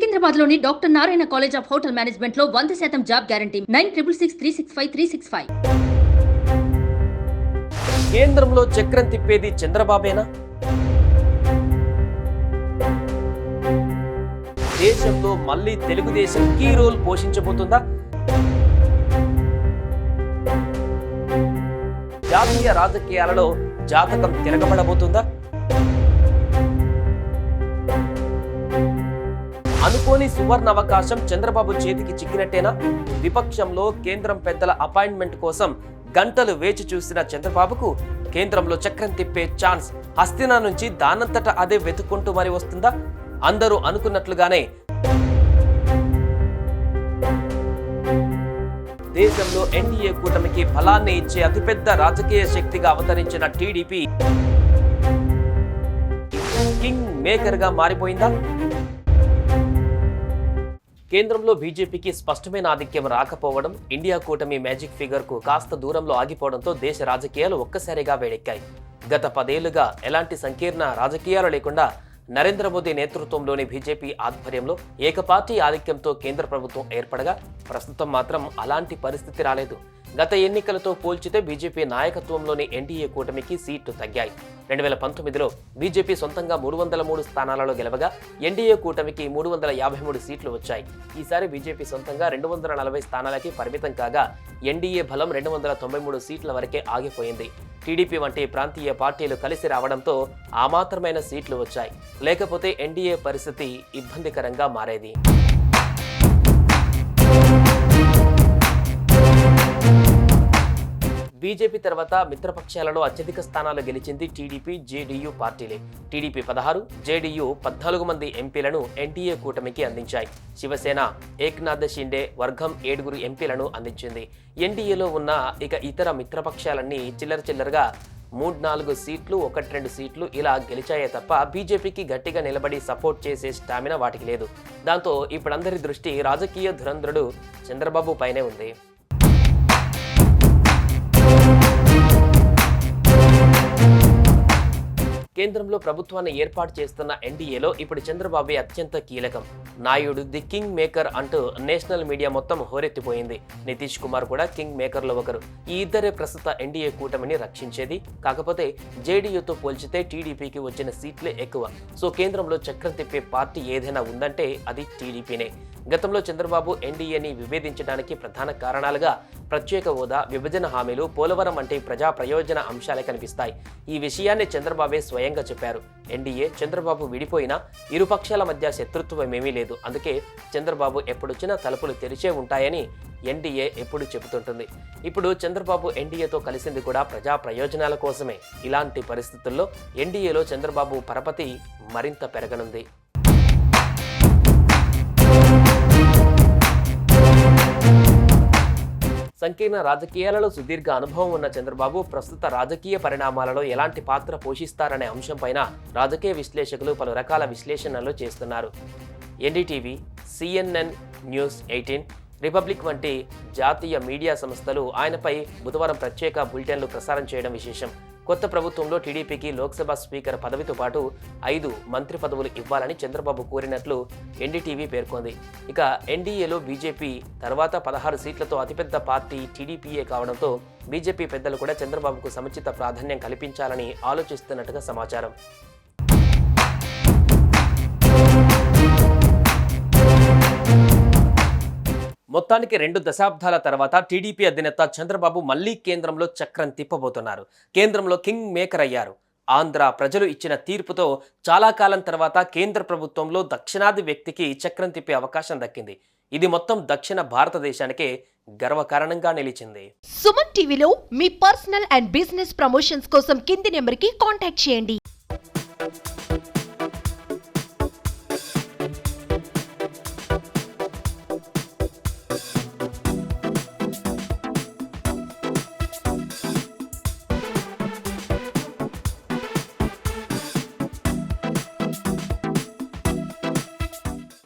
సికింద్రాబాద్లోని doctor Narayana college of hotel మేనేజ్మెంట్లో వంద శాతం job guarantee. Nine triple six three six five three six five. కేంద్రంలో చక్రం తిప్పేది చంద్రబాబేనా? దేశంలో మళ్ళీ తెలుగుదేశం కీ రోల్ పోషించబోతుందా? జాతీయ రాజకీయాలలో జాతకం తిరగబడబోతుందా? అనుకోని సువర్ణ అవకాశం చంద్రబాబు చేతికి చిక్కినట్టేనా? విపక్షంలో కేంద్రం పెద్దల అపాయింట్మెంట్ కోసం గంటలు వేచి చూసిన చంద్రబాబుకు కేంద్రంలో చక్రం తిప్పే ఛాన్స్ హస్తినా నుంచి దానంతట అదే వెతుక్కుంటూ మరి వస్తుందా? అందరూ అనుకున్నట్లుగానే దేశంలో ఎన్డీఏ కూటమికి ఫలాన్ని ఇచ్చే అతిపెద్ద రాజకీయ శక్తిగా అవతరించిన టీడీపీ కింగ్ మేకర్గా మారిపోయిందా? కేంద్రంలో బీజేపీకి స్పష్టమైన ఆధిక్యం రాకపోవడం ఇండియా కూటమి మ్యాజిక్ ఫిగర్కు కాస్త దూరంలో ఆగిపోవడంతో దేశ రాజకీయాలు ఒక్కసారిగా వేడెక్కాయి. గత పదేళ్ళుగా ఎలాంటి సంకీర్ణ రాజకీయాలు లేకుండా నరేంద్ర మోదీ నేతృత్వంలోని బీజేపీ ఆధ్వర్యంలో ఏకపార్టీ ఆధిక్యంతో కేంద్ర ప్రభుత్వం ఏర్పడగా ప్రస్తుతం మాత్రం అలాంటి పరిస్థితి రాలేదు. గత ఎన్నికలతో పోల్చితే బీజేపీ నాయకత్వంలోని ఎన్డీఏ కూటమికి సీట్లు తగ్గాయి. రెండు వేల పంతొమ్మిదిలో బీజేపీ సొంతంగా మూడు వందల మూడు స్థానాలలో గెలవగా ఎన్డీఏ కూటమికి మూడు వందల యాభై మూడు సీట్లు వచ్చాయి. ఈసారి బీజేపీ సొంతంగా రెండు వందల నలభై స్థానాలకి పరిమితం కాగా ఎన్డీఏ బలం రెండు వందల తొంభై మూడు సీట్ల వరకే ఆగిపోయింది. టీడీపీ వంటి ప్రాంతీయ పార్టీలు కలిసి రావడంతో ఆ మాత్రమైన సీట్లు వచ్చాయి. లేకపోతే ఎన్డీఏ పరిస్థితి ఇబ్బందికరంగా మారేది. బీజేపీ తర్వాత మిత్రపక్షాలలో అత్యధిక స్థానాలు గెలిచింది టీడీపీ జేడీయూ పార్టీలే. టీడీపీ పదహారు జేడీయూ పద్నాలుగు మంది ఎంపీలను ఎన్డీఏ కూటమికి అందించాయి. శివసేన ఏక్నాథ్ షిండే వర్గం ఏడుగురు ఎంపీలను అందించింది. ఎన్డీఏలో ఉన్న ఇక ఇతర మిత్రపక్షాలన్నీ చిల్లర చిల్లరగా మూడు నాలుగు సీట్లు ఒకటి రెండు సీట్లు ఇలా గెలిచాయే తప్ప బీజేపీకి గట్టిగా నిలబడి సపోర్ట్ చేసే స్టామినా వాటికి లేదు. దాంతో ఇప్పుడందరి దృష్టి రాజకీయ ధురంధ్రుడు చంద్రబాబు పైనే ఉంది. కేంద్రంలో ప్రభుత్వాన్ని ఏర్పాటు చేస్తున్న ఎన్డీఏలో ఇప్పుడు చంద్రబాబే అత్యంత కీలకం. నాయుడు ది కింగ్ మేకర్ అంటూ నేషనల్ మీడియా మొత్తం హోరెత్తిపోయింది. నితీష్ కుమార్ కూడా కింగ్ మేకర్లో ఒకరు. ఈ ఇద్దరే ప్రస్తుత ఎన్డీఏ కూటమిని రక్షించేది. కాకపోతే జేడీయూతో పోల్చితే టీడీపీకి వచ్చిన సీట్లే ఎక్కువ. సో కేంద్రంలో చక్రం తిప్పే పార్టీ ఏదైనా ఉందంటే అది టీడీపీనే. గతంలో చంద్రబాబు ఎన్డీఏని విభేదించడానికి ప్రధాన కారణాలుగా ప్రత్యేక హోదా విభజన హామీలు పోలవరం వంటి ప్రజా ప్రయోజన అంశాలే కనిపిస్తాయి. ఈ విషయాన్ని చంద్రబాబే స్వయంగా చెప్పారు. ఎన్డీఏ చంద్రబాబు విడిపోయినా ఇరు పక్షాల మధ్య శత్రుత్వమేమీ లేదు. అందుకే చంద్రబాబు ఎప్పుడొచ్చినా తలుపులు తెరిచే ఉంటాయని ఎన్డీఏ ఎప్పుడు చెబుతుంటుంది. ఇప్పుడు చంద్రబాబు ఎన్డీఏతో కలిసింది కూడా ప్రజా ప్రయోజనాల కోసమే. ఇలాంటి పరిస్థితుల్లో ఎన్డీఏలో చంద్రబాబు పరపతి మరింత పెరగనుంది. సంకీర్ణ రాజకీయాలలో సుదీర్ఘ అనుభవం ఉన్న చంద్రబాబు ప్రస్తుత రాజకీయ పరిణామాలలో ఎలాంటి పాత్ర పోషిస్తారనే అంశంపైన రాజకీయ విశ్లేషకులు పలు రకాల విశ్లేషణలు చేస్తున్నారు. NDTV CNN news eighteen republic వంటి జాతీయ మీడియా సంస్థలు ఆయనపై బుధవారం ప్రత్యేక బులెటిన్లు ప్రసారం చేయడం విశేషం. కొత్త ప్రభుత్వంలో టీడీపీకి లోక్సభ స్పీకర్ పదవితో పాటు ఐదు మంత్రి పదవులు ఇవ్వాలని చంద్రబాబు కోరినట్లు ఎన్డీటీవీ పేర్కొంది. ఇక ఎన్డీఏలో బీజేపీ తర్వాత పదహారు సీట్లతో అతిపెద్ద పార్టీ టీడీపీఏ కావడంతో బీజేపీ పెద్దలు కూడా చంద్రబాబుకు సముచిత ప్రాధాన్యం కల్పించాలని ఆలోచిస్తున్నట్టుగా సమాచారం. మొత్తానికి రెండు దశాబ్దాల తర్వాత టీడీపీ అధినేత చంద్రబాబు మళ్ళీ కేంద్రంలో చక్రం తిప్పబోతున్నారు. కేంద్రంలో కింగ్ మేకర్ అయ్యారు. ఆంధ్ర ప్రజలు ఇచ్చిన తీర్పుతో చాలా కాలం తర్వాత కేంద్ర ప్రభుత్వంలో దక్షిణాది వ్యక్తికి చక్రం తిప్పే అవకాశం దక్కింది. ఇది మొత్తం దక్షిణ భారతదేశానికే గర్వకారణంగా నిలిచింది. సుమన్ టీవీలో మీ పర్సనల్ అండ్ బిజినెస్ ప్రమోషన్స్ కోసం కింది నెంబర్కి కాంటాక్ట్ చేయండి.